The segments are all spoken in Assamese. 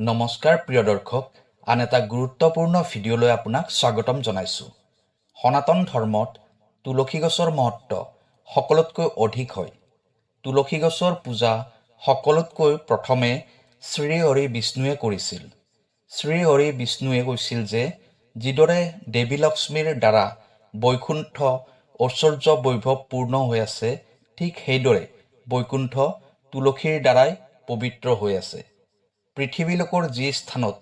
নমস্কাৰ প্ৰিয় দৰ্শক আন এটা গুৰুত্বপূৰ্ণ ভিডিঅ'লৈ আপোনাক স্বাগতম জনাইছোঁ। সনাতন ধৰ্মত তুলসী গছৰ মহত্ব সকলোতকৈ অধিক হয়। তুলসী গছৰ পূজা সকলোতকৈ প্ৰথমে শ্ৰীহৰি বিষ্ণুৱে কৰিছিল। শ্ৰীহৰি বিষ্ণুৱে কৈছিল যে যিদৰে দেৱী লক্ষ্মীৰ দ্বাৰা বৈকুণ্ঠ ঐশ্বৰ্য বৈভৱ পূৰ্ণ হৈ আছে ঠিক সেইদৰে বৈকুণ্ঠ তুলসীৰ দ্বাৰাই পবিত্ৰ হৈ আছে। পৃথিৱীলোকৰ যি স্থানত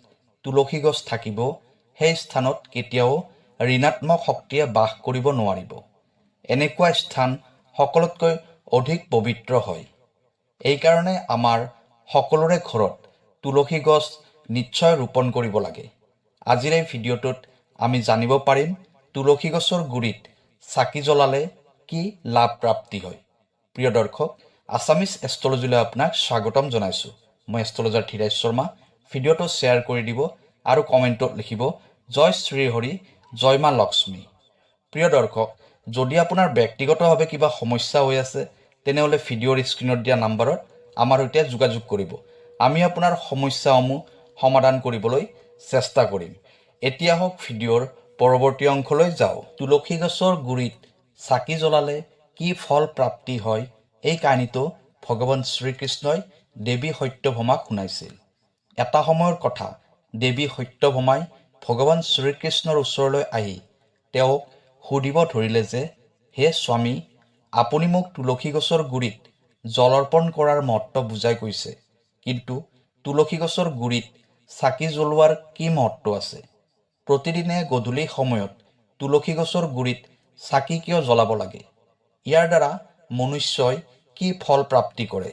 তুলসী গছ থাকিব, সেই স্থানত কেতিয়াও ঋণাত্মক শক্তিয়ে বাস কৰিব নোৱাৰিব। এনেকুৱা স্থান সকলোতকৈ অধিক পবিত্ৰ হয়। এইকাৰণে আমাৰ সকলোৰে ঘৰত তুলসী গছ নিশ্চয় ৰোপণ কৰিব লাগে। আজিৰ এই ভিডিঅ'টোত আমি জানিব পাৰিম তুলসী গছৰ গুৰিত চাকি জ্বলালে কি লাভ প্ৰাপ্তি হয়। প্ৰিয় দৰ্শক আছামিজ এষ্ট্ৰলজিলৈ আপোনাক স্বাগতম জনাইছোঁ। মই এষ্ট্ৰলজাৰ ধীৰাজ শৰ্মা। ভিডিঅ'টো শ্বেয়াৰ কৰি দিব আৰু কমেণ্টত লিখিব, জয় শ্ৰীহৰি, জয় মা লক্ষ্মী। প্ৰিয় দৰ্শক, যদি আপোনাৰ ব্যক্তিগতভাৱে কিবা সমস্যা হৈ আছে, তেনেহ'লে ভিডিঅ'ৰ স্ক্ৰীণত দিয়া নাম্বাৰত আমাৰ সৈতে যোগাযোগ কৰিব। আমি আপোনাৰ সমস্যাসমূহ সমাধান কৰিবলৈ চেষ্টা কৰিম। এতিয়া হওক ভিডিঅ'ৰ পৰৱৰ্তী অংশলৈ যাওঁ। তুলসী গছৰ গুৰিত চাকি জ্বলালে কি ফল প্ৰাপ্তি হয়? এই কাহিনীটো ভগৱান শ্ৰীকৃষ্ণই দেৱী সত্যভামাক শুনাইছিল। এটা সময়ৰ কথা দেৱী সত্যভামাই ভগৱান শ্ৰীকৃষ্ণৰ ওচৰলৈ আহি তেওঁক সুধিব ধৰিলে যে হে স্বামী আপুনি মোক তুলসী গছৰ গুৰিত জল অৰ্পণ কৰাৰ মহত্ব বুজাই কৈছে। কিন্তু তুলসী গছৰ গুৰিত চাকি জ্বলোৱাৰ কি মহত্ব আছে? প্ৰতিদিনে গধূলি সময়ত তুলসী গছৰ গুৰিত চাকি কিয় জ্বলাব লাগে? ইয়াৰ দ্বাৰা মনুষ্যই কি ফল প্ৰাপ্তি কৰে?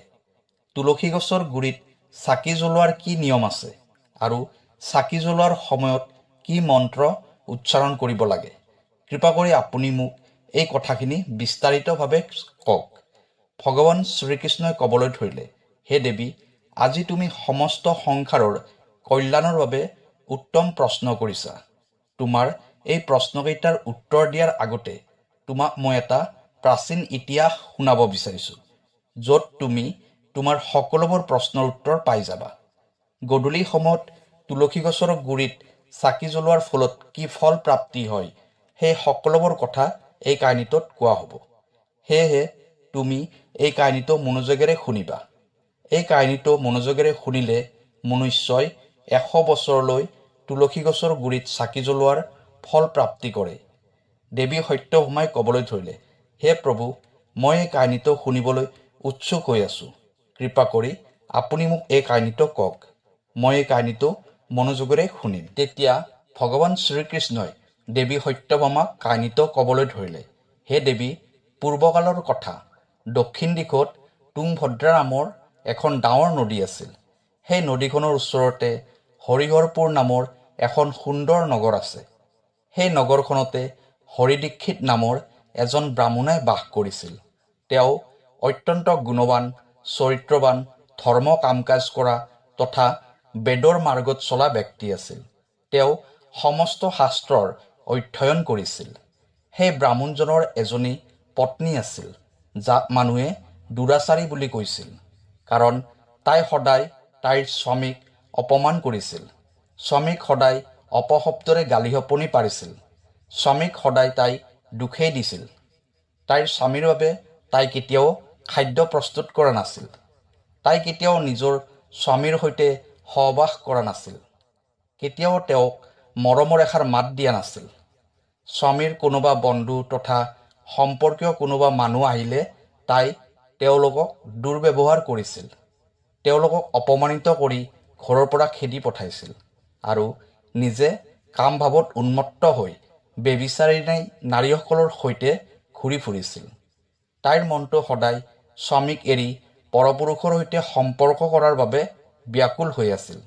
তুলসী গছৰ গুৰিত চাকি জ্বলোৱাৰ কি নিয়ম আছে? আৰু চাকি জ্বলোৱাৰ সময়ত কি মন্ত্ৰ উচ্চাৰণ কৰিব লাগে? কৃপা কৰি আপুনি মোক এই কথাখিনি বিস্তাৰিতভাৱে কওক। ভগৱান শ্ৰীকৃষ্ণই ক'বলৈ ধৰিলে হে দেৱী আজি তুমি সমস্ত সংসাৰৰ কল্যাণৰ বাবে উত্তম প্ৰশ্ন কৰিছা। তোমাৰ এই প্ৰশ্নকেইটাৰ উত্তৰ দিয়াৰ আগতে তোমাক মই এটা প্ৰাচীন ইতিহাস শুনাব বিচাৰিছোঁ য'ত তুমি তোমাৰ সকলোবোৰ প্ৰশ্নৰ উত্তৰ পাই যাবা। গধূলি সময়ত তুলসী গছৰ গুৰিত চাকি জ্বলোৱাৰ ফলত কি ফল প্ৰাপ্তি হয় সেই সকলোবোৰ কথা এই কাহিনীটোত কোৱা হ'ব। সেয়েহে তুমি এই কাহিনীটো মনোযোগেৰে শুনিবা। এই কাহিনীটো মনোযোগেৰে শুনিলে মনুষ্যই এশ বছৰলৈ তুলসী গছৰ গুৰিত চাকি জ্বলোৱাৰ ফল প্ৰাপ্তি কৰে। দেৱী সত্যভামাই ক'বলৈ ধৰিলে হে প্ৰভু মই এই কাহিনীটো শুনিবলৈ উৎসুক হৈ আছোঁ। কৃপা কৰি আপুনি মোক এই কাহিনীটো কওক। মই এই কাহিনীটো মনোযোগেৰে শুনিম। তেতিয়া ভগৱান শ্ৰীকৃষ্ণই দেৱী সত্যভামাক কাহিনীটো ক'বলৈ ধৰিলে। হে দেৱী পূৰ্বকালৰ কথা। দক্ষিণ দিশত তুংভদ্ৰা নামৰ এখন ডাঙৰ নদী আছিল। সেই নদীখনৰ ওচৰতে হৰিহৰপুৰ নামৰ এখন সুন্দৰ নগৰ আছে। সেই নগৰখনতে হৰিদীক্ষিত নামৰ এজন ব্ৰাহ্মণে বাস কৰিছিল। তেওঁ অত্যন্ত গুণৱান চৰিত্ৰৱান ধৰ্ম কাম কাজ কৰা তথা বেদৰ মাৰ্গত চলা ব্যক্তি আছিল। তেওঁ সমস্ত শাস্ত্ৰৰ অধ্যয়ন কৰিছিল। সেই ব্ৰাহ্মণজনৰ এজনী পত্নী আছিল, যাক মানুহে দুৰাচাৰী বুলি কৈছিল, কাৰণ তাই সদায় তাইৰ স্বামীক অপমান কৰিছিল। স্বামীক সদায় অপশব্দৰে গালি সপনি পাৰিছিল। স্বামীক সদায় তাই দুখেই দিছিল। তাইৰ স্বামীৰ বাবে তাই কেতিয়াও খাদ্য প্ৰস্তুত কৰা নাছিল। তাই কেতিয়াও নিজৰ স্বামীৰ সৈতে সহবাস কৰা নাছিল। কেতিয়াও তেওঁক মৰমৰ এষাৰ মাত দিয়া নাছিল। স্বামীৰ কোনোবা বন্ধু তথা সম্পৰ্কীয় কোনোবা মানুহ আহিলে তাই তেওঁলোকক দুৰ্ব্যৱহাৰ কৰিছিল। তেওঁলোকক অপমানিত কৰি ঘৰৰ পৰা খেদি পঠাইছিল আৰু নিজে কাম ভাৱত উন্মত্ত হৈ বেবিচাৰী নাৰীসকলৰ সৈতে ঘূৰি ফুৰিছিল। তাইৰ মনটো সদায় স্বামীক এৰি পৰপুৰুষৰ সৈতে সম্পৰ্ক কৰাৰ বাবে ব্যাকুল হৈ আছিল।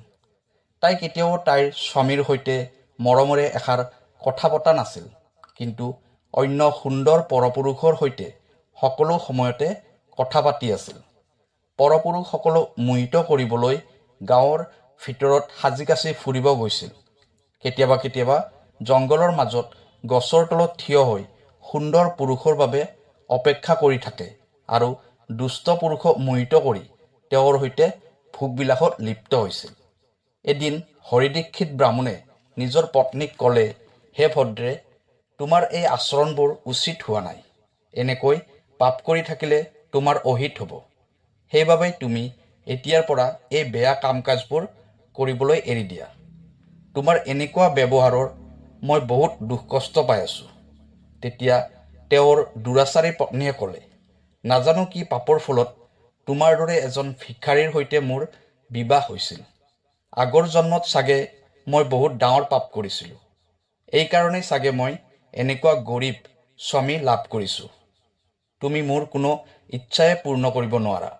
তাই কেতিয়াও তাইৰ স্বামীৰ সৈতে মৰমেৰে এষাৰ কথা পতা নাছিল। কিন্তু অন্য সুন্দৰ পৰপুৰুষৰ সৈতে সকলো সময়তে কথা পাতি আছিল। পৰপুৰুষসকলক মোহিত কৰিবলৈ গাঁৱৰ ভিতৰত সাজি কাচি ফুৰিব গৈছিল। কেতিয়াবা কেতিয়াবা জংঘলৰ মাজত গছৰ তলত থিয় হৈ সুন্দৰ পুৰুষৰ বাবে অপেক্ষা কৰি থাকে আৰু দুষ্ট পুৰুষক মোহিত কৰি তেওঁৰ সৈতে ভোগবিলাসত লিপ্ত হৈছিল। এদিন হৰিদীক্ষিত ব্ৰাহ্মণে নিজৰ পত্নীক ক'লে হে ভদ্ৰে তোমাৰ এই আচৰণবোৰ উচিত হোৱা নাই। এনেকৈ পাপ কৰি থাকিলে তোমাৰ অহিত হ'ব। সেইবাবে তুমি এতিয়াৰ পৰা এই বেয়া কাম কাজবোৰ কৰিবলৈ এৰি দিয়া। তোমাৰ এনেকুৱা ব্যৱহাৰৰ মই বহুত দুখ কষ্ট পাই আছোঁ। তেতিয়া তেওঁৰ দুৰাচাৰী পত্নীয়ে ক'লে নাজানো কি পাপৰ ফলত তোমাৰ দৰে এজন ভিক্ষাৰীৰ সৈতে মোৰ বিবাহ হৈছিল। আগৰ জন্মত চাগে মই বহুত ডাঙৰ পাপ কৰিছিলোঁ। এইকাৰণেই চাগে মই এনেকুৱা গৰীব স্বামী লাভ কৰিছোঁ। তুমি মোৰ কোনো ইচ্ছাই পূৰ্ণ কৰিব নোৱাৰা।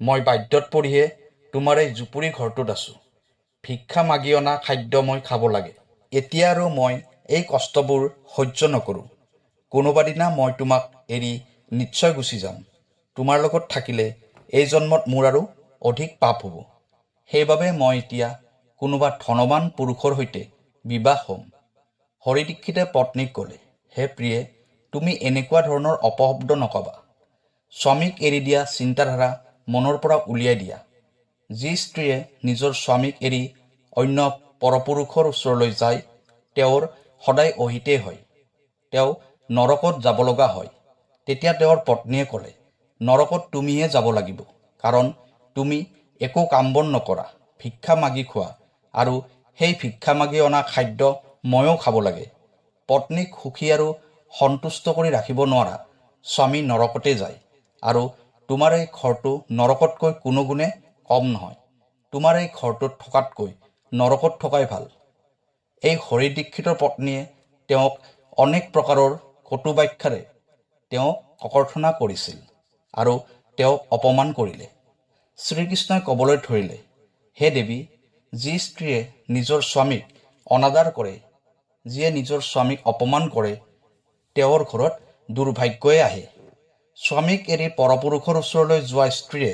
মই বাধ্যত পৰিহে তোমাৰ এই জুপুৰি ঘৰটোত আছোঁ। ভিক্ষা মাগি অনা খাদ্য মই খাব লাগে। এতিয়া আৰু মই এই কষ্টবোৰ সহ্য নকৰোঁ। কোনোবা দিনা মই তোমাক এৰি নিশ্চয় গুচি যাম। তোমাৰ লগত থাকিলে এই জন্মত মোৰ আৰু অধিক পাপ হ'ব। সেইবাবে মই এতিয়া কোনোবা ধনৱান পুৰুষৰ সৈতে বিবাহ হ'ম। হৰি দীক্ষিতে পত্নীক ক'লে, হে প্ৰিয়ে, তুমি এনেকুৱা ধৰণৰ অপশব্দ নকবা। স্বামীক এৰি দিয়া চিন্তাধাৰা মনৰ পৰা উলিয়াই দিয়া। যি স্ত্ৰীয়ে নিজৰ স্বামীক এৰি অন্য পৰপুৰুষৰ ওচৰলৈ যায়, তেওঁৰ সদায় অহিতেই হয়। তেওঁ নৰকত যাব লগা হয়। তেতিয়া তেওঁৰ পত্নীয়ে ক'লে নৰকত তুমিহে যাব লাগিব কাৰণ তুমি একো কাম বন নকৰা ভিক্ষা মাগি খোৱা আৰু সেই ভিক্ষা মাগি অনা খাদ্য ময়ো খাব লাগে। পত্নীক সুখী আৰু সন্তুষ্ট কৰি ৰাখিব নোৱাৰা স্বামী নৰকতে যায় আৰু তোমাৰ এই ঘৰটো নৰকতকৈ কোনো গুণে কম নহয়। তোমাৰ এই ঘৰটোত থকাতকৈ নৰকত থকাই ভাল এই হৰি দীক্ষিতৰ পত্নীয়ে তেওঁক অনেক প্ৰকাৰৰ কটুবাখ্যাৰে তেওঁক ককৰ্থনা কৰিছিল আৰু তেওঁক অপমান কৰিলে। শ্ৰীকৃষ্ণই ক'বলৈ ধৰিলে, হে দেৱী, যি স্ত্ৰীয়ে নিজৰ স্বামীক অনাদাৰ কৰে, যিয়ে নিজৰ স্বামীক অপমান কৰে, তেওঁৰ ঘৰত দুৰ্ভাগ্যই আহে। স্বামীক এৰি পৰপুৰুষৰ ওচৰলৈ যোৱা স্ত্ৰীয়ে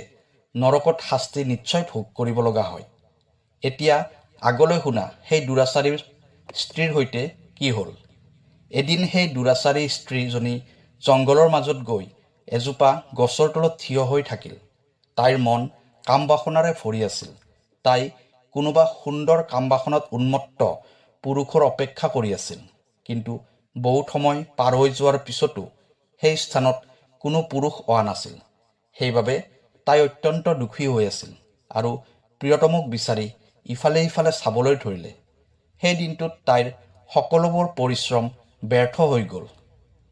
নৰকত শাস্তি নিশ্চয় ভোগ কৰিব লগা হয়। এতিয়া আগলৈ শুনা, সেই দুৰাচাৰীৰ স্ত্ৰীৰ সৈতে কি হ'ল? এদিন সেই দুৰাচাৰী স্ত্ৰীজনী জংঘলৰ মাজত গৈ এজোপা গছৰ তলত থিয় হৈ থাকিল। তাইৰ মন কাম বাসনাৰে ভৰি আছিল। তাই কোনোবা সুন্দৰ কাম বাসনাত উন্মত্ত পুৰুষৰ অপেক্ষা কৰি আছিল। কিন্তু বহুত সময় পাৰ হৈ যোৱাৰ পিছতো সেই স্থানত কোনো পুৰুষ অহা নাছিল। সেইবাবে তাই অত্যন্ত দুখী হৈ আছিল আৰু প্ৰিয়তমক বিচাৰি ইফালে সিফালে চাবলৈ ধৰিলে। সেই দিনটোত তাইৰ সকলোবোৰ পৰিশ্ৰম ব্যৰ্থ হৈ গ'ল।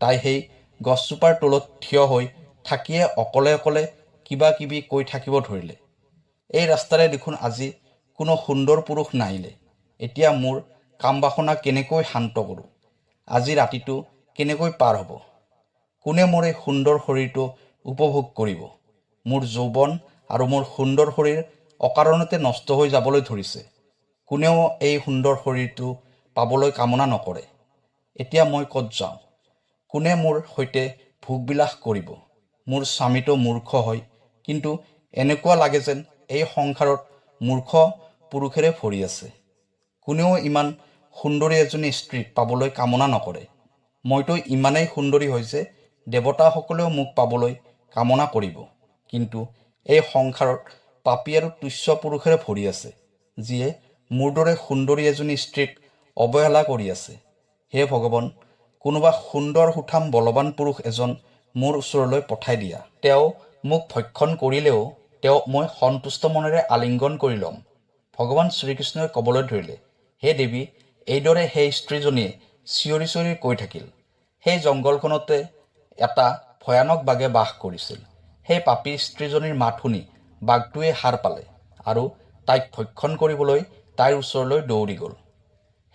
তাই সেই গছজোপাৰ তলত থিয় হৈ থাকিয়ে অকলে অকলে কিবা কিবি কৈ থাকিব ধৰিলে। এই ৰাস্তাৰে দেখোন আজি কোনো সুন্দৰ পুৰুষ নাহিলে। এতিয়া মোৰ কাম বাসনা কেনেকৈ শান্ত কৰোঁ? আজি ৰাতিটো কেনেকৈ পাৰ হ'ব? কোনে মোৰ এই সুন্দৰ শৰীৰটো উপভোগ কৰিব? মোৰ যৌৱন আৰু মোৰ সুন্দৰ শৰীৰ অকাৰণতে নষ্ট হৈ যাবলৈ ধৰিছে। কোনেও এই সুন্দৰ শৰীৰটো পাবলৈ কামনা নকৰে। এতিয়া মই ক'ত যাওঁ? কোনে মোৰ সৈতে ভোগবিলাস কৰিব? মোৰ স্বামীটো মূৰ্খ হয়, কিন্তু এনেকুৱা লাগে যেন এই সংসাৰত মূৰ্খ পুৰুষেৰে ভৰি আছে। কোনেও ইমান সুন্দৰী এজনী স্ত্ৰীক পাবলৈ কামনা নকৰে। মইতো ইমানেই সুন্দৰী যে দেৱতাসকলেও মোক পাবলৈ কামনা কৰিব। কিন্তু এই সংসাৰত পাপী আৰু তুচ্ছ পুৰুষেৰে ভৰি আছে, যিয়ে মোৰ দৰে সুন্দৰী এজনী স্ত্ৰীক অৱহেলা কৰি আছে। হে ভগৱান কোনোবা সুন্দৰ সুঠাম বলৱান পুৰুষ এজন মোৰ ওচৰলৈ পঠাই দিয়া। তেওঁ মোক ভক্ষণ কৰিলেও তেওঁক মই সন্তুষ্ট মনেৰে আলিংগন কৰি ল'ম। ভগৱান শ্ৰীকৃষ্ণই ক'বলৈ ধৰিলে, হে দেৱী, এইদৰে সেই স্ত্ৰীজনীয়ে চিঞৰি চিঞৰি কৈ থাকিল। সেই জংঘলখনতে এটা ভয়ানক বাঘে বাস কৰিছিল। সেই পাপী স্ত্ৰীজনীৰ মাত শুনি বাঘটোৱে সাৰ পালে আৰু তাইক ভক্ষণ কৰিবলৈ তাইৰ ওচৰলৈ দৌৰি গ'ল।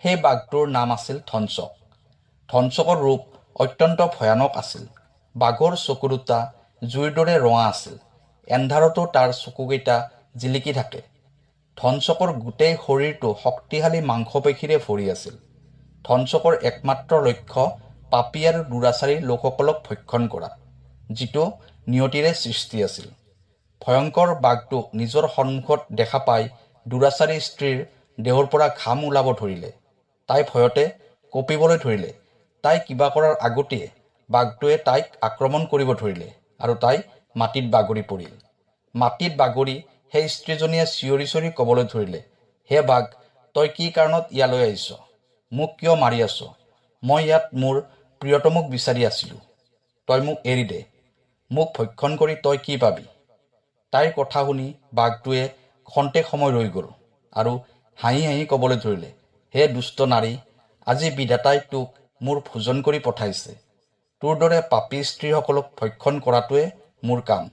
সেই বাঘটোৰ নাম আছিল ধনচক। ধনচকৰ ৰূপ অত্যন্ত ভয়ানক আছিল। বাঘৰ চকু দুটা জুইৰ দৰে ৰঙা আছিল। এন্ধাৰতো তাৰ চকুকেইটা জিলিকি থাকে। ধনচকৰ গোটেই শৰীৰটো শক্তিশালী মাংসপেশীৰে ভৰি আছিল। ধনচকৰ একমাত্ৰ লক্ষ্য পাপী আৰু দুৰাচাৰী লোকসকলক ভক্ষণ কৰা, যিটো নিয়তিৰে সৃষ্টি আছিল। ভয়ংকৰ বাঘটোক নিজৰ সন্মুখত দেখা পাই দুৰাচাৰী স্ত্ৰীৰ দেহৰ পৰা ঘাম ওলাব ধৰিলে। তাই ভয়তে কঁপিবলৈ ধৰিলে। তাই কিবা কৰাৰ আগতেই বাঘটোৱে তাইক আক্ৰমণ কৰিব ধৰিলে আৰু তাই মাটিত বাগৰি পৰিল। মাটিত বাগৰি সেই স্ত্ৰীজনীয়ে চিঞৰি চিঞৰি ক'বলৈ ধৰিলে, হে বাঘ, তই কি কাৰণত ইয়ালৈ আহিছ? মোক কিয় মাৰি আছ? মই ইয়াত মোৰ প্ৰিয়তমক বিচাৰি আছিলোঁ। তই মোক এৰি দে। মোক ভক্ষণ কৰি তই কি পাবি? তাইৰ কথা শুনি বাঘটোৱে খন্তেক সময় ৰৈ গ'ল আৰু হাঁহি হাঁহি ক'বলৈ ধৰিলে, হে দুষ্ট নাৰী, আজি বিধাতাই তোক মোৰ ভোজন কৰি পঠাইছে। তোৰ দৰে পাপী স্ত্ৰীসকলক ভক্ষণ কৰাটোৱে মোৰ কাম।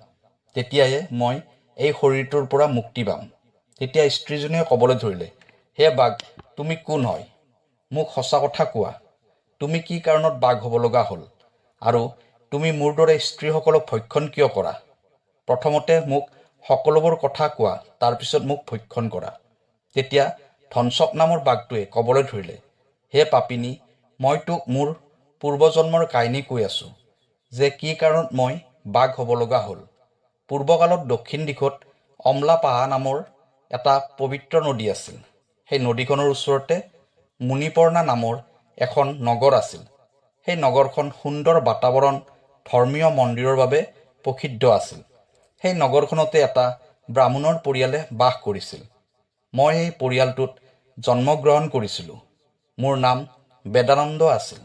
তেতিয়াহে মই এই শৰীৰটোৰ পৰা মুক্তি পাম। তেতিয়া স্ত্ৰীজনীয়ে ক'বলৈ ধৰিলে হে বাঘ তুমি কোন হয়? মোক সঁচা কথা কোৱা তুমি কি কাৰণত বাঘ হ'ব লগা হ'ল? আৰু তুমি মোৰ দৰে স্ত্ৰীসকলক ভক্ষণ কিয় কৰা? প্ৰথমতে মোক সকলোবোৰ কথা কোৱা তাৰপিছত মোক ভক্ষণ কৰা। তেতিয়া ধনচক নামৰ বাঘটোৱে ক'বলৈ ধৰিলে হে পাপিনী মই তোক মোৰ পূৰ্বজন্মৰ কাহিনী কৈ আছোঁ যে কি কাৰণত মই বাঘ হ'ব লগা হ'ল। পূৰ্বকালত দক্ষিণ দিশত অমলা পাহা নামৰ এটা পবিত্ৰ নদী আছিল। সেই নদীখনৰ ওচৰতে মুনিপৰ্ণা নামৰ এখন নগৰ আছিল। সেই নগৰখন সুন্দৰ বাতাৱৰণ ধৰ্মীয় মন্দিৰৰ বাবে প্ৰসিদ্ধ আছিল। সেই নগৰখনতে এটা ব্ৰাহ্মণৰ পৰিয়ালে বাস কৰিছিল। মই এই পৰিয়ালটোত জন্মগ্ৰহণ কৰিছিলোঁ। মোৰ নাম বেদানন্দ আছিল।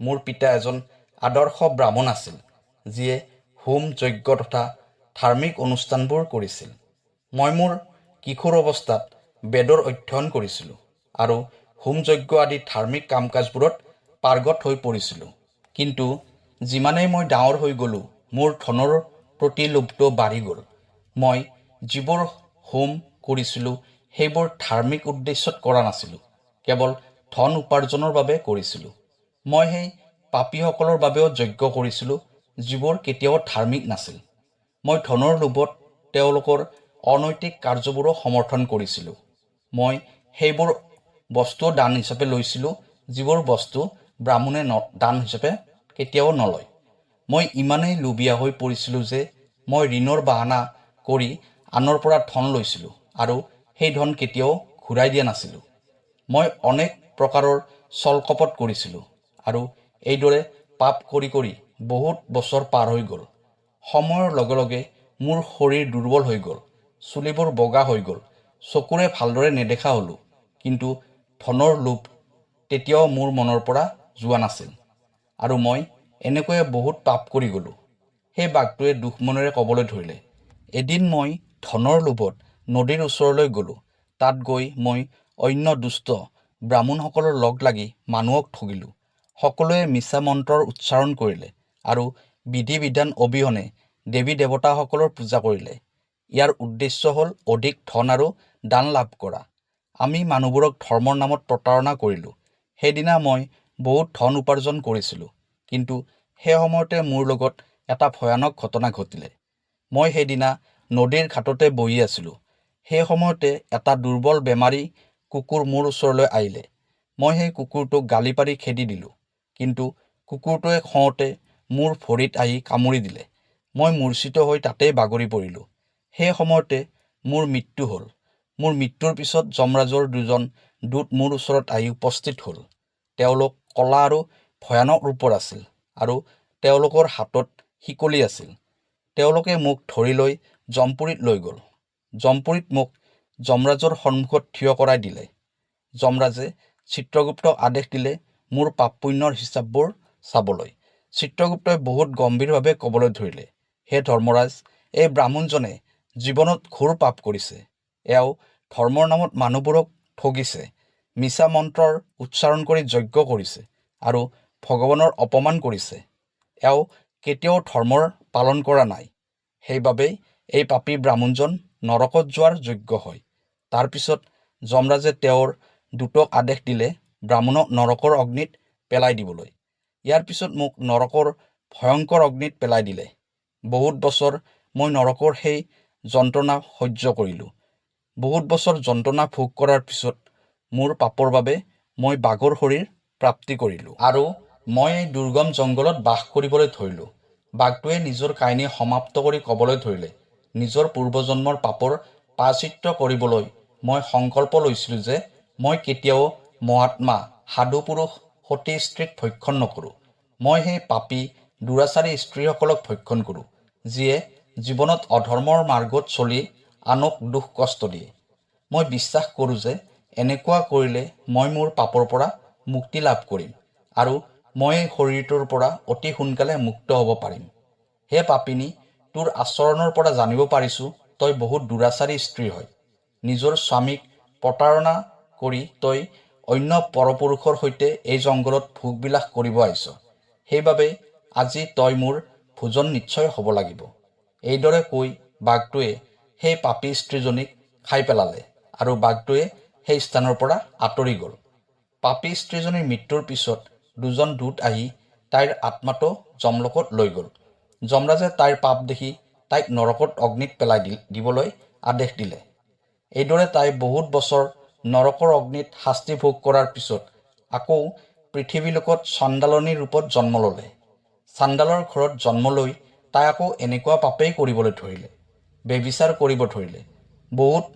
মোৰ পিতা এজন আদৰ্শ ব্ৰাহ্মণ আছিল যিয়ে হোম যজ্ঞ তথা ধাৰ্মিক অনুষ্ঠানবোৰ কৰিছিল। মই মোৰ কিশোৰ অৱস্থাত বেদৰ অধ্যয়ন কৰিছিলোঁ আৰু হোম যজ্ঞ আদি ধাৰ্মিক কাম কাজবোৰত পাৰ্গত হৈ পৰিছিলোঁ। কিন্তু যিমানেই মই ডাঙৰ হৈ গ'লোঁ মোৰ ধনৰ প্ৰতি লোভটো বাঢ়ি গ'ল। মই যিবোৰ হোম কৰিছিলোঁ সেইবোৰ ধাৰ্মিক উদ্দেশ্যত কৰা নাছিলোঁ। কেৱল ধন উপাৰ্জনৰ বাবে কৰিছিলোঁ। মই সেই পাপীসকলৰ বাবেও যজ্ঞ কৰিছিলোঁ, যিবোৰ কেতিয়াও ধাৰ্মিক নাছিল। মই ধনৰ লোভত তেওঁলোকৰ অনৈতিক কাৰ্যবোৰো সমৰ্থন কৰিছিলোঁ। মই সেইবোৰ বস্তু দান হিচাপে লৈছিলোঁ, যিবোৰ বস্তু ব্ৰাহ্মণে ন দান হিচাপে কেতিয়াও নলয়। মই ইমানেই লোভীয়া হৈ পৰিছিলোঁ যে মই ঋণৰ বাহানা কৰি আনৰ পৰা ধন লৈছিলোঁ আৰু সেই ধন কেতিয়াও ঘূৰাই দিয়া নাছিলোঁ। মই অনেক প্ৰকাৰৰ চলকপট কৰিছিলোঁ আৰু এইদৰে পাপ কৰি কৰি বহুত বছৰ পাৰ হৈ গ'ল। সময়ৰ লগে লগে মোৰ শৰীৰ দুৰ্বল হৈ গ'ল চুলিবোৰ বগা হৈ গ'ল চকুৰে ভালদৰে নেদেখা হ'লোঁ কিন্তু ধনৰ লোভ তেতিয়াও মোৰ মনৰ পৰা যোৱা নাছিল আৰু মই এনেকৈয়ে বহুত পাপ কৰি গ'লোঁ। সেই বাঘটোৱে দুখ মনেৰে ক'বলৈ ধৰিলে এদিন মই ধনৰ লোভত নদীৰ ওচৰলৈ গ'লোঁ তাত গৈ মই অন্য দুষ্ট ব্ৰাহ্মণসকলৰ লগ লাগি মানুহক ঠগিলোঁ। সকলোৱে মিছা মন্ত্ৰৰ উচ্চাৰণ কৰিলে আৰু বিধি বিধান অবিহনে দেৱী দেৱতাসকলৰ পূজা কৰিলে। ইয়াৰ উদ্দেশ্য হ'ল অধিক ধন আৰু দান লাভ কৰা। আমি মানুহবোৰক ধৰ্মৰ নামত প্ৰতাৰণা কৰিলোঁ। সেইদিনা মই বহুত ধন উপাৰ্জন কৰিছিলোঁ কিন্তু সেই সময়তে মোৰ লগত এটা ভয়ানক ঘটনা ঘটিলে। মই সেইদিনা নদীৰ ঘাটতে বহি আছিলোঁ। সেই সময়তে এটা দুৰ্বল বেমাৰী কুকুৰ মোৰ ওচৰলৈ আহিলে। মই সেই কুকুৰটোক গালি পাৰি খেদি দিলোঁ। কিন্তু কুকুৰটোৱে খঙতে মোৰ ভৰিত আহি কামুৰি দিলে। মই মূৰ্ছিত হৈ তাতেই বাগৰি পৰিলোঁ। সেই সময়তে মোৰ মৃত্যু হ'ল। মোৰ মৃত্যুৰ পিছত যমৰাজৰ দুজন দূত মোৰ ওচৰত আহি উপস্থিত হ'ল। তেওঁলোক ক'লা আৰু ভয়ানক ৰূপৰ আছিল আৰু তেওঁলোকৰ হাতত শিকলি আছিল। তেওঁলোকে মোক ধৰি লৈ জমপুৰীত লৈ গ'ল। জমপুৰীত মোক যমৰাজৰ সন্মুখত থিয় কৰাই দিলে। যমৰাজে চিত্ৰগুপ্তক আদেশ দিলে মোৰ পাপ পুণ্যৰ হিচাপবোৰ চাবলৈ। চিত্ৰগুপ্তই বহুত গম্ভীৰভাৱে ক'বলৈ ধৰিলে হে ধৰ্মৰাজ এই ব্ৰাহ্মণজনে জীৱনত ঘোৰ পাপ কৰিছে। এওঁ ধৰ্মৰ নামত মানুহবোৰক ঠগিছে মিছা মন্ত্ৰৰ উচ্চাৰণ কৰি যজ্ঞ কৰিছে আৰু ভগৱানৰ অপমান কৰিছে। এওঁ কেতিয়াও ধৰ্মৰ পালন কৰা নাই। সেইবাবেই এই পাপী ব্ৰাহ্মণজন নৰকত যোৱাৰ যোগ্য হয়। তাৰপিছত যমৰাজে তেওঁৰ দূতক আদেশ দিলে ব্ৰাহ্মণক নৰকৰ অগ্নিত পেলাই দিবলৈ। ইয়াৰ পিছত মোক নৰকৰ ভয়ংকৰ অগ্নিত পেলাই দিলে। বহুত বছৰ মই নৰকৰ সেই যন্ত্ৰণা সহ্য কৰিলোঁ। বহুত বছৰ যন্ত্ৰণা ভোগ কৰাৰ পিছত মোৰ পাপৰ বাবে মই বাঘৰ শৰীৰ প্ৰাপ্তি কৰিলোঁ আৰু মই এই দুৰ্গম জংঘলত বাস কৰিবলৈ ধৰিলোঁ। বাঘটোৱে নিজৰ কাহিনী সমাপ্ত কৰি ক'বলৈ ধৰিলে নিজৰ পূৰ্বজন্মৰ পাপৰ প্ৰাচিত্য কৰিবলৈ মই সংকল্প লৈছিলোঁ যে মই কেতিয়াও মহাত্মা সাধু পুৰুষ সতী স্ত্ৰীক ভক্ষণ নকৰোঁ। মই সেই পাপী দুৰাচাৰী স্ত্ৰীসকলক ভক্ষণ কৰোঁ যিয়ে জীৱনত অধৰ্মৰ মাৰ্গত চলি আনক দুখ কষ্ট দিয়ে। মই বিশ্বাস কৰোঁ যে এনেকুৱা কৰিলে মই মোৰ পাপৰ পৰা মুক্তি লাভ কৰিম আৰু মই এই শৰীৰটোৰ পৰা অতি সোনকালে মুক্ত হ'ব পাৰিম। হে পাপিনী তোৰ আচৰণৰ পৰা জানিব পাৰিছোঁ তই বহুত দুৰাচাৰী স্ত্ৰী হয়। নিজৰ স্বামীক প্ৰতাৰণা কৰি তই অন্য পৰপুৰুষৰ সৈতে এই জংঘলত ভোগবিলাস কৰিব আহিছ। সেইবাবে আজি তই মোৰ ভোজন নিশ্চয় হ'ব লাগিব। এইদৰে কৈ বাঘটোৱে সেই পাপী স্ত্ৰীজনীক খাই পেলালে আৰু বাঘটোৱে সেই স্থানৰ পৰা আঁতৰি গ'ল। পাপী স্ত্ৰীজনীৰ মৃত্যুৰ পিছত দুজন দূত আহি তাইৰ আত্মাটো যমলোকত লৈ গ'ল। যমৰাজে তাইৰ পাপ দেখি তাইক নৰকত অগ্নিত পেলাই দি, দিবলৈ আদেশ দিলে। এইদৰে তাই বহুত বছৰ নৰকৰ অগ্নিত শাস্তি ভোগ কৰাৰ পিছত আকৌ পৃথিৱীলোকত চণ্ডালনীৰ ৰূপত জন্ম ল'লে। চাণ্ডালৰ ঘৰত জন্ম লৈ তাই আকৌ এনেকুৱা পাপেই কৰিবলৈ ধৰিলে, বেবিচাৰ কৰিব ধৰিলে, বহুত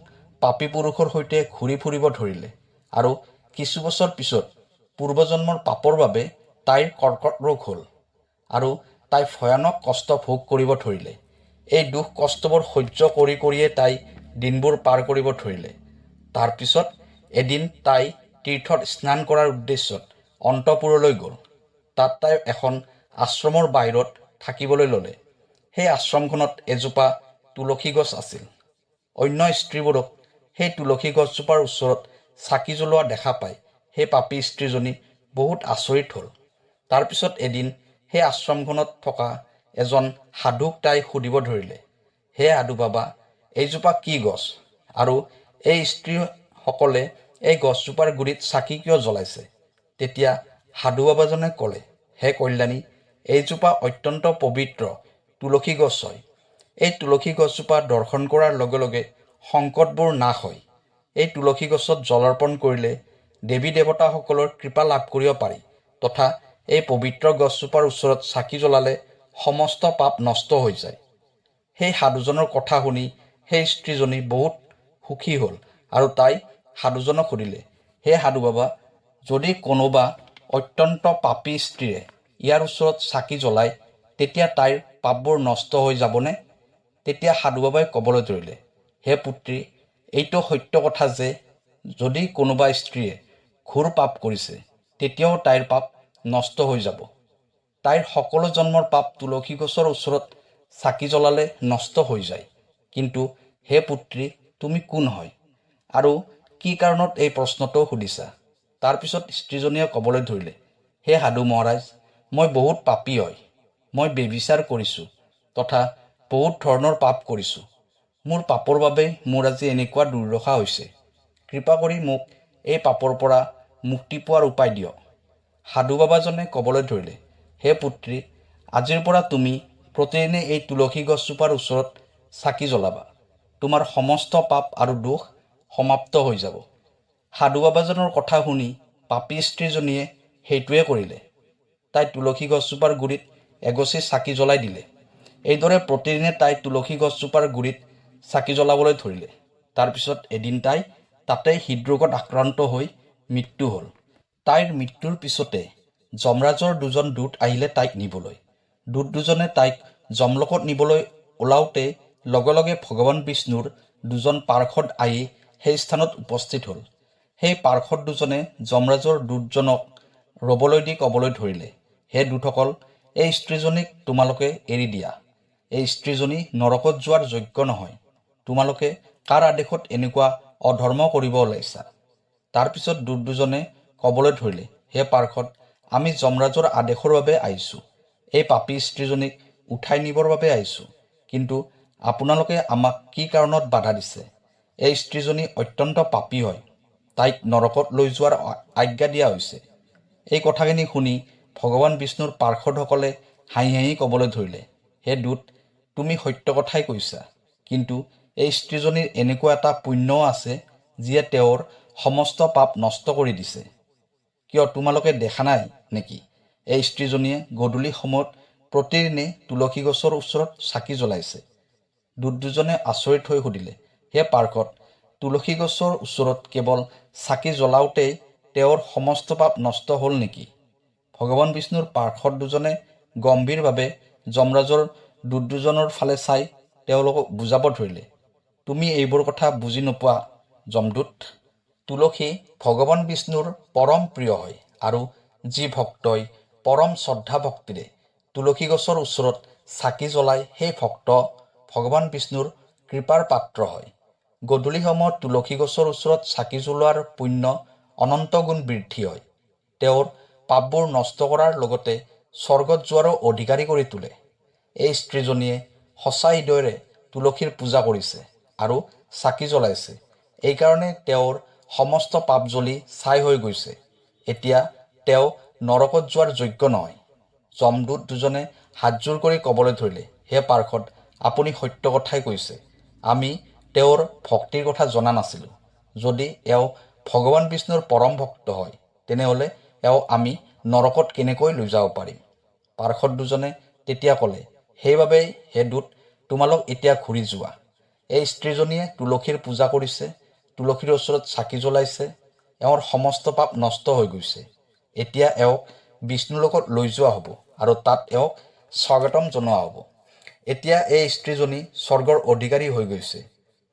পাপী পুৰুষৰ সৈতে ঘূৰি ফুৰিব ধৰিলে আৰু কিছু বছৰ পিছত পূৰ্বজন্মৰ পাপৰ বাবে তাইৰ কৰ্কট ৰোগ হ'ল আৰু তাই ভয়ানক কষ্ট ভোগ কৰিব ধৰিলে। এই দুখ কষ্টবোৰ সহ্য কৰি কৰিয়ে তাই দিনবোৰ পাৰ কৰিব ধৰিলে। তাৰপিছত এদিন তাই তীৰ্থত স্নান কৰাৰ উদ্দেশ্যত অন্তপুৰলৈ গ'ল। তাত তাই এখন আশ্ৰমৰ বাহিৰত থাকিবলৈ ল'লে। সেই আশ্ৰমখনত এজোপা তুলসী গছ আছিল। অন্য স্ত্ৰীবোৰক সেই তুলসী গছজোপাৰ ওচৰত চাকি জ্বলোৱা দেখা পাই সেই পাপী স্ত্ৰীজনী বহুত আচৰিত হ'ল। তাৰপিছত এদিন সেই আশ্ৰমখনত থকা এজন সাধুক তাই সুধিব ধৰিলে হে সাধু বাবা এইজোপা কি গছ? আৰু এই স্ত্ৰীসকলে এই গছজোপাৰ গুৰিত চাকি কিয় জ্বলাইছে? তেতিয়া সাধু বাবাজনে ক'লে হে কল্যাণী এইজোপা অত্যন্ত পবিত্ৰ তুলসী গছ হয়। এই তুলসী গছজোপা দৰ্শন কৰাৰ লগে লগে সংকটবোৰ নাশ হয়। এই তুলসী গছত জলাৰ্পণ কৰিলে দেৱী দেৱতাসকলৰ কৃপা লাভ কৰিব পাৰি তথা এই পবিত্ৰ গছজোপাৰ ওচৰত চাকি জ্বলালে সমস্ত পাপ নষ্ট হৈ যায়। সেই সাধুজনৰ কথা শুনি সেই স্ত্ৰীজনী বহুত সুখী হ'ল আৰু তাই সাধুজনক সুধিলে, হে সাধু বাবা, যদি কোনোবা অত্যন্ত পাপী স্ত্ৰীয়ে ইয়াৰ ওচৰত চাকি জ্বলায়, তেতিয়া তাইৰ পাপবোৰ নষ্ট হৈ যাবনে? তেতিয়া সাধু বাবাই ক'বলৈ ধৰিলে, হে পুত্ৰী, এইটো সত্য কথা যে যদি কোনোবা স্ত্ৰীয়ে ঘোৰ পাপ কৰিছে, তেতিয়াও তাইৰ পাপ নষ্ট হৈ যাব। তাইৰ সকলো জন্মৰ পাপ তুলসী গছৰ ওচৰত চাকি জ্বলালে নষ্ট হৈ যায়। কিন্তু হে পুত্ৰী তুমি কোন হয়? আৰু কি কাৰণত এই প্ৰশ্নটো সুধিছা? তাৰপিছত স্ত্ৰীজনীয়ে ক'বলৈ ধৰিলে হে সাধু মহাৰাজ মই বহুত পাপী হয়। মই বেবিচাৰ কৰিছোঁ তথা বহুত ধৰণৰ পাপ কৰিছোঁ। মোৰ পাপৰ বাবে মোৰ আজি এনেকুৱা দুৰ্দশা হৈছে। কৃপা কৰি মোক এই পাপৰ পৰা মুক্তি পোৱাৰ উপায় দিয়ক। সাধু বাবাজনে ক'বলৈ ধৰিলে হে পুত্ৰী আজিৰ পৰা তুমি প্ৰতিদিনে এই তুলসী গছজোপাৰ ওচৰত চাকি জ্বলাবা। তোমাৰ সমস্ত পাপ আৰু দোষ সমাপ্ত হৈ যাব। সাধু বাবাজনৰ কথা শুনি পাপী স্ত্ৰীজনীয়ে সেইটোৱে কৰিলে। তাই তুলসী গছজোপাৰ গুৰিত এগছি চাকি জ্বলাই দিলে। এইদৰে প্ৰতিদিনে তাই তুলসী গছজোপাৰ গুৰিত চাকি জ্বলাবলৈ ধৰিলে। তাৰপিছত এদিন তাই তাতে হৃদৰোগত আক্ৰান্ত হৈ মৃত্যু হ'ল। তাইৰ মৃত্যুৰ পিছতে যমৰাজৰ দুজন দূত আহিলে তাইক নিবলৈ। দূত দুজনে তাইক যমলোকত নিবলৈ ওলাওঁতে লগে লগে ভগৱান বিষ্ণুৰ দুজন পাৰ্ষদ আহি সেই স্থানত উপস্থিত হ'ল। সেই পাৰ্ষদ দুজনে যমৰাজৰ দূতজনক ৰ'বলৈ দি ক'বলৈ ধৰিলে হে দূতসকল এই স্ত্ৰীজনীক তোমালোকে এৰি দিয়া। এই স্ত্ৰীজনী নৰকত যোৱাৰ যোগ্য নহয়। তোমালোকে কাৰ আদেশত এনেকুৱা অধৰ্ম কৰিব ওলাইছা? তাৰপিছত দুজনে ক'বলৈ ধৰিলে হে পাৰ্ষদ আমি যমৰাজৰ আদেশৰ বাবে আহিছোঁ। এই পাপী স্ত্ৰীজনীক উঠাই নিবৰ বাবে আহিছোঁ। কিন্তু আপোনালোকে আমাক কি কাৰণত বাধা দিছে? এই স্ত্ৰীজনী অত্যন্ত পাপী হয়। তাইক নৰকত লৈ যোৱাৰ আজ্ঞা দিয়া হৈছে। এই কথাখিনি শুনি ভগৱান বিষ্ণুৰ পাৰ্ষদসকলে হাঁহি হাঁহি ক'বলৈ ধৰিলে, হে দূত, তুমি সত্য কথাই কৈছা। কিন্তু এই স্ত্ৰীজনীৰ এনেকুৱা এটা পুণ্যও আছে, যিয়ে তেওঁৰ সমস্ত পাপ নষ্ট কৰি দিছে। কিয় তোমালোকে দেখা নাই নেকি? এই স্ত্ৰীজনীয়ে গধূলি সময়ত প্ৰতিদিনে তুলসী গছৰ ওচৰত চাকি জ্বলাইছে। দূত দুজনে আচৰিত হৈ সুধিলে হে পাৰ্কত তুলসী গছৰ ওচৰত কেৱল চাকি জ্বলাওঁতেই তেওঁৰ সমস্ত পাপ নষ্ট হ'ল নেকি? ভগৱান বিষ্ণুৰ পাৰ্ষদ দুজনে গম্ভীৰভাৱে যমৰাজৰ দূত দুজনৰ ফালে চাই তেওঁলোকক বুজাব ধৰিলে তুমি এইবোৰ কথা বুজি নোপোৱা যমদূত। তুলসী ভগৱান বিষ্ণুৰ পৰম প্ৰিয় হয় আৰু যি ভক্তই পৰম শ্ৰদ্ধা ভক্তিৰে তুলসী গছৰ ওচৰত চাকি জ্বলায় সেই ভক্ত ভগৱান বিষ্ণুৰ কৃপাৰ পাত্ৰ হয়। গধূলি সময়ত তুলসী গছৰ ওচৰত চাকি জ্বলোৱাৰ পুণ্য অনন্ত গুণ বৃদ্ধি হয়। তেওঁৰ পাপবোৰ নষ্ট কৰাৰ লগতে স্বৰ্গত যোৱাৰো অধিকাৰী কৰি তোলে। এই স্ত্ৰীজনীয়ে সঁচা হৃদয়েৰে তুলসীৰ পূজা কৰিছে আৰু চাকি জ্বলাইছে। এইকাৰণে তেওঁৰ সমস্ত পাপ জ্বলি ছাই হৈ গৈছে। এতিয়া তেওঁ নৰকত যোৱাৰ যোগ্য নহয়। যমদূত দুজনে হাতযোৰ কৰি ক'বলৈ ধৰিলে হে পাৰ্ষদ আপুনি সত্য কথাই কৈছে। আমি তেওঁৰ ভক্তিৰ কথা জনা নাছিলোঁ। যদি এওঁ ভগৱান বিষ্ণুৰ পৰম ভক্ত হয়, তেনেহ'লে এওঁ আমি নৰকত কেনেকৈ লৈ যাব পাৰিম? পাৰ্ষদ দুজনে তেতিয়া ক'লে, সেইবাবেই হে দূত, তোমালোক এতিয়া ঘূৰি যোৱা। এই স্ত্ৰীজনীয়ে তুলসীৰ পূজা কৰিছে, তুলসীৰ ওচৰত চাকি জ্বলাইছে, এওঁৰ সমস্ত পাপ নষ্ট হৈ গৈছে। এতিয়া এওঁক বিষ্ণুলোকত লৈ যোৱা হ'ব আৰু তাত এওঁক স্বাগতম জনোৱা হ'ব। এতিয়া এই স্ত্ৰীজনী স্বৰ্গৰ অধিকাৰী হৈ গৈছে।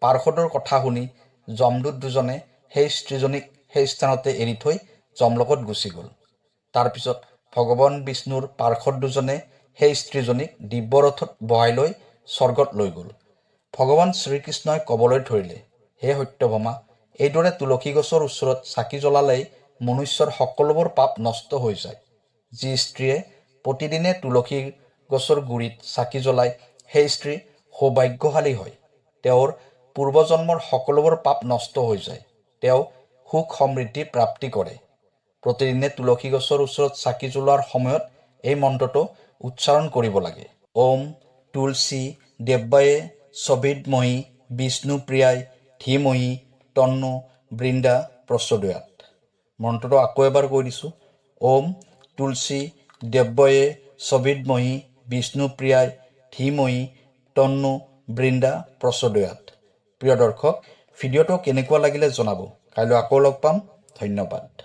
পাৰ্ষদৰ কথা শুনি যমদূত দুজনে সেই স্ত্ৰীজনীক সেই স্থানতে এৰি থৈ যমলোকত গুচি গ'ল। তাৰপিছত ভগৱান বিষ্ণুৰ পাৰ্ষদ দুজনে সেই স্ত্ৰীজনীক দিব্যৰথত বহাই লৈ স্বৰ্গত লৈ গ'ল। ভগৱান শ্ৰীকৃষ্ণই ক'বলৈ ধৰিলে হে সত্যভামা এইদৰে তুলসী গছৰ ওচৰত চাকি জ্বলালেই মনুষ্যৰ সকলোবোৰ পাপ নষ্ট হৈ যায়। যি স্ত্ৰীয়ে প্ৰতিদিনে তুলসী গছৰ গুৰিত চাকি জ্বলায় সেই স্ত্ৰী সৌভাগ্যশালী হয়। তেওঁৰ পূৰ্বজন্মৰ সকলোবোৰ পাপ নষ্ট হৈ যায়। তেওঁ সুখ সমৃদ্ধি প্ৰাপ্তি কৰে। প্ৰতিদিনে তুলসী গছৰ ওচৰত চাকি জ্বলোৱাৰ সময়ত এই মন্ত্ৰটো উচ্চাৰণ কৰিব লাগে। ওম তুলসী দেব্যায়ে সবিদময়ী বিষ্ণুপ্ৰিয়াই ধীময়ী তন্নু বৃন্দা প্ৰচোদয়াত। মন্ত্ৰটো আকৌ এবাৰ কৈ দিছোঁ। ওম তুলসী দেব্যয়ে সবিদময়ী বিষ্ণুপ্ৰিয়াই ধীময়ী তন্নু, বৃন্দা, প্ৰচদয়াত। প্ৰিয় দৰ্শক, ভিডিঅ'টো কেনেকুৱা লাগিলে জনাব? কাইলৈ আকৌ লগ পাম। ধন্যবাদ।